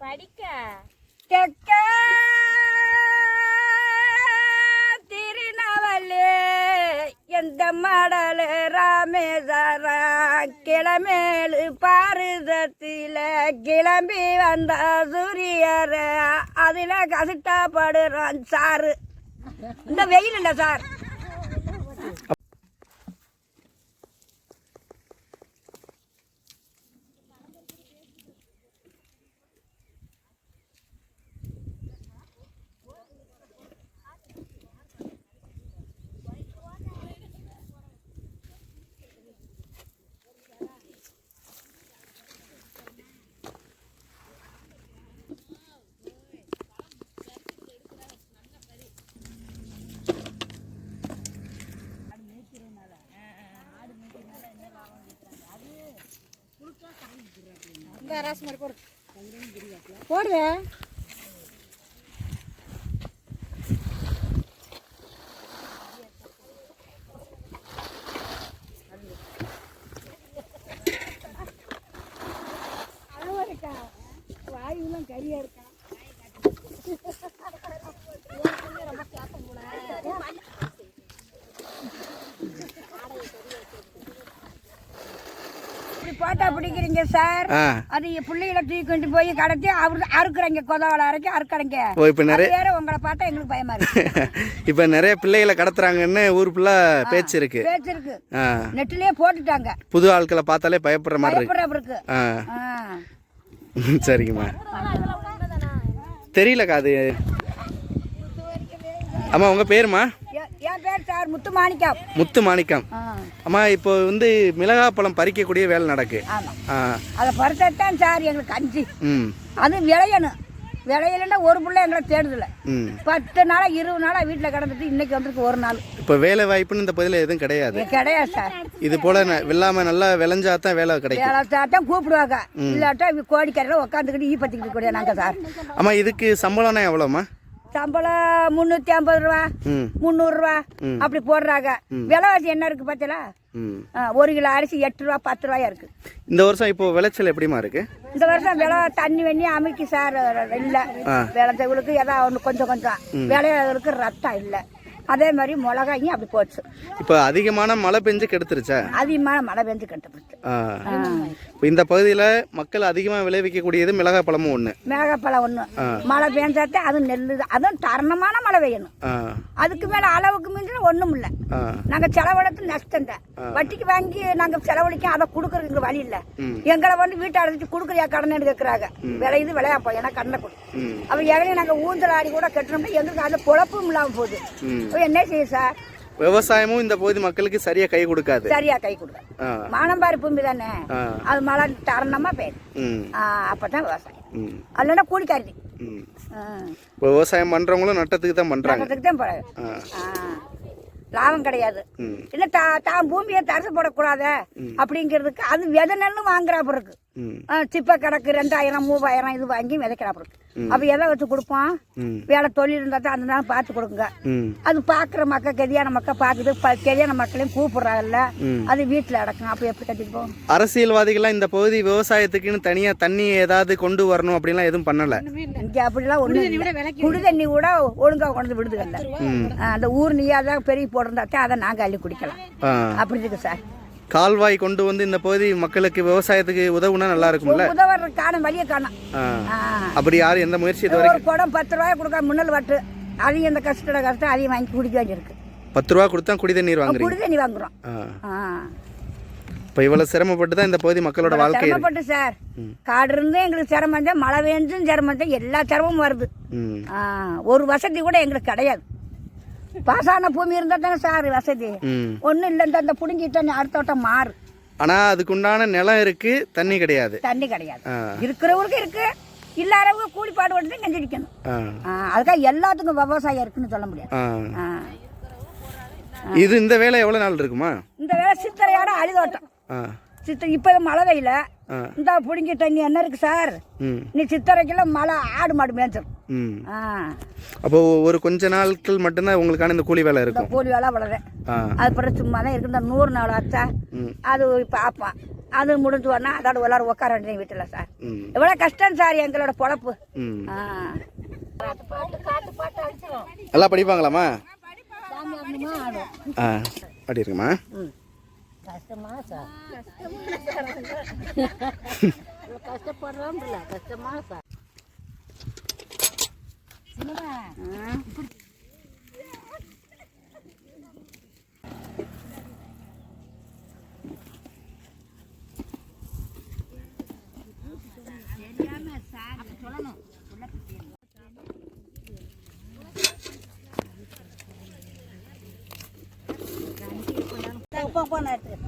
படிக்க. தெக்க திருநவலே எந்த மடலு ராமேஸ்வர கிளமேலு பாரதத்தில கிளம்பி வந்த சூரியர் அதில் கஷ்டப்படுறான் சாரு. இந்த வெயில் இல்லை சார் இந்த ராசி மாதிரி போடு. போடுது வாயுலாம் கரியா இருக்கா? போட்டா பிடிக்கிறீங்க சார்? அது பிள்ளைகளை தூக்கி கொண்டு போய் கடத்தி அவரு அறுக்குறீங்க கொதவளை அரைக்கி அறுக்குறீங்க. ஓ இப்போ நிறைய வேற உங்களை பார்த்தா எங்களுக்கு பயமா இருக்கு. இப்போ நிறைய பிள்ளைகளை கடத்துறாங்கன்னு ஊர் ஃபுல்லாக பேச்சு இருக்கு. பேச்சு இருக்கு. நெட்டிலே போட்டுட்டாங்க. புது ஆட்களை பார்த்தாலே பயப்படுற மாதிரி இருக்கு. சரிங்கம்மா. தெரியலக்கா அது. அம்மா உங்கள் பேருமா பேர் சார் முத்து மாணிக்கம். முத்து மாணிக்கம். அம்மா இப்போ வந்து மிளகாப்பழம் பறிக்கக்கூடிய வேலை நடக்கு. அதை பறிச்சதான் சார் எங்களுக்கு அஞ்சு. அது விளையணும். விளையலன்னா ஒரு பிள்ளை எங்களை தேடுதில்ல பத்து நாளா இருபது நாளா வீட்டில் கிடந்துட்டு இன்னைக்கு வந்திருக்கு ஒரு நாள். இப்போ வேலை வாய்ப்புன்னு இந்த பகுதியில் எதுவும் கிடையாது. கிடையாது சார். இது போல் வெள்ளாமை நல்லா விளைஞ்சா தான் வேலை கிடைக்கும். வேலை சாட்டம் கூப்பிடுவாங்க இல்லாட்டா கோடிக்கரையில் உட்காந்துக்கிட்டு ஈ பத்திக்கிட்டு கூட நாங்கள் சார். அம்மா இதுக்கு சம்பளம்னா எவ்வளோம்மா? சம்பளம் முந்நூற்றி ஐம்பது ரூபா முந்நூறுரூவா அப்படி போடுறாங்க. விலைவாசி என்ன இருக்கு பார்த்தீங்களா ஒரு கிலோ அரிசி எட்டு ரூபா பத்து ரூபாயா இருக்கு. இந்த வருஷம் இப்போ விளைச்சல் எப்படிமா இருக்கு? இந்த வருஷம் விலை தண்ணி வெண்ணி அமைக்கு சார் இல்லை விளைஞ்சவங்களுக்கு ஏதாவது ஒன்று கொஞ்சம் கொஞ்சம். விளையாடுறதுக்கு ரத்தம் இல்லை. அதே மாதிரி மிளகாயும் அப்படி போச்சு. இப்போ அதிகமான மழை பெஞ்சு கெடுத்துருச்சா? அதிகமான மழை பெஞ்சு ஆ. இப்போ இந்த பகுதியில் மக்கள் அதிகமாக விளைவிக்கக்கூடியது மிளகாய் பழமும் ஒன்று மேகப்பழம் ஒன்று மழை பெஞ்சாத்தே அது நெல். அதுவும் தருணமான மழை பெய்யணும். அதுக்கு மேலே அளவுக்கு மீறி ஒன்றும் இல்லை. நாங்கள் செலவழித்து நஷ்டம் தான் வட்டிக்கு வாங்கி நாங்கள் செலவழிக்க அதை கொடுக்குறதுக்கு வழி இல்லை. எங்களை வந்து வீட்டை அடைச்சிட்டு கொடுக்குறியா கடன் கேட்குறாங்க விளையுது விளையாப்போம் ஏன்னா கண்ணை கொடு அப்போ இடையில நாங்கள் ஊஞ்சல் ஆடி கூட கட்டணும்னா எங்களுக்கு அந்த பொழப்பும் இல்லாமல் போகுது. என்ன செய்ய சார் விவசாயமும் இந்த பகுதி மக்களுக்கு சரியாக கை கொடுக்காது. சரியா கை கொடுங்க ஆ. மானம்பாரி பூமி தானே? அது மழை தருணமாக பெய்யுது. ம். அப்போ தான் விவசாயம். ம். இல்லைன்னா கூலிக்காரி இப்போ விவசாயம் பண்ணுறவங்களும் நட்டத்துக்கு தான் பண்ணுறாங்க நட்டத்துக்கு தான் போறாங்க. லாபம் கிடையாது. இல்லை தா தான் பூமியை தரசு போடக்கூடாது அப்படிங்கிறதுக்கு அது விதை நெல்லு ம் ஆ, சிப்ப கணக்கு ரெண்டாயிரம் மூவாயிரம் இது வாங்கி விதைக்கிறாப்பு இருக்கு அப்போ எதை வச்சு கொடுப்போம்? வேலை தொழில் இருந்தால் தான் அந்த நாள் பார்த்து கொடுங்க அது பார்க்குற மக்கள் கெதியான மக்கள் பார்க்குது. கெதியான மக்களையும் கூப்பிடுறாங்கல்ல. அது வீட்டில் அடக்கும். அப்போ எப்படி கட்டிட்டு போகும் அரசியல்வாதிகள்லாம் இந்த பகுதி விவசாயத்துக்குன்னு தனியாக தண்ணி ஏதாவது கொண்டு வரணும் அப்படிலாம் எதுவும் பண்ணலை. இங்கே அப்படிலாம் ஒன்றும் குடி தண்ணி கூட ஒழுங்காக கொண்டு விடுதுகள்ல ம். அந்த ஊர் நீயாதான் பெரிய போட்டிருந்தாத்தே அதை நாங்கள் அள்ளி குடிக்கலாம். அப்படி இருக்கு சார். கால்வாய் கொண்டு வந்து இந்த பகுதி மக்களுக்கு விவசாயத்துக்கு உதவுனா நல்லா இருக்கும்ல? உதவுற காணும் வழியை காணும். அப்படி யாரும் எந்த முயற்சி இது ஒரு குடம் பத்து ரூபாய் கொடுக்க முன்னல் வட்டு. அதையும் இந்த கஷ்ட கஷ்டம் அதையும் வாங்கி குடிக்க வேண்டியிருக்கு. பத்து ரூபா கொடுத்தா குடி தண்ணீர் வாங்குறீங்க? குடி தண்ணி வாங்குறோம். இப்போ இவ்வளோ சிரமப்பட்டு தான் இந்த பகுதி மக்களோட வாழ்க்கை சிரமப்பட்டு சார். காடு இருந்தும் எங்களுக்கு சிரமம் தான் மழை பெஞ்சும் சிரமம் தான் எல்லா சிரமமும் வருது. ஒரு வசதி கூட எங்களுக்கு கிடையாது. பாசான பூமி இருந்தால் தானே சார் வசதி. ஒன்றும் இல்லை இந்த அந்த பிடுங்கிட்டோம் அடுத்த வட்டம் மாறு. ஆனால் அதுக்குண்டான நிலம் இருக்கு தண்ணி கிடையாது. தண்ணி கிடையாது. இருக்கிறவருக்கு இருக்கு இல்லாதவங்க கூலிப்பாடு வந்து ஆ, அதுக்காக எல்லாத்துக்கும் விவசாயம் இருக்குன்னு சொல்ல முடியாது. இது இந்த வேலை எவ்வளோ நாள் இருக்குமா? இந்த வேலை சித்திரையோட அழிதோட்டம். சித்த இப்போ மழை வெயில. இந்த பிடுங்கி தண்ணி என்ன இருக்கு சார்? நீ சித்திரைக்கெல்லாம் மழை ஆடு மாடு மேய்ச்சிடும் அப்போ ஒரு கொஞ்ச நாட்கள் மட்டும்தான் உங்களுக்கான இந்த கூலி வேலை இருக்கும். கூலி வேலை வளர ஆ. அது பிறகு சும்மா தான் இருக்கு இந்த நூறு நாள் ஆச்சா? அது பார்ப்பான் அது முடிஞ்சு வரனா அதோட எல்லாரும் உட்கார வேண்டிய வீட்டில் சார். எவ்வளோ கஷ்டம் சார் எங்களோட பொழப்பு. நல்லா படிப்பாங்களாம்மா? ஆ. அப்படி இருக்குமா கஷ்டமா சார் கஷ்டப்படுறோம் இல்லை கஷ்டமா சார் போன எடுத்து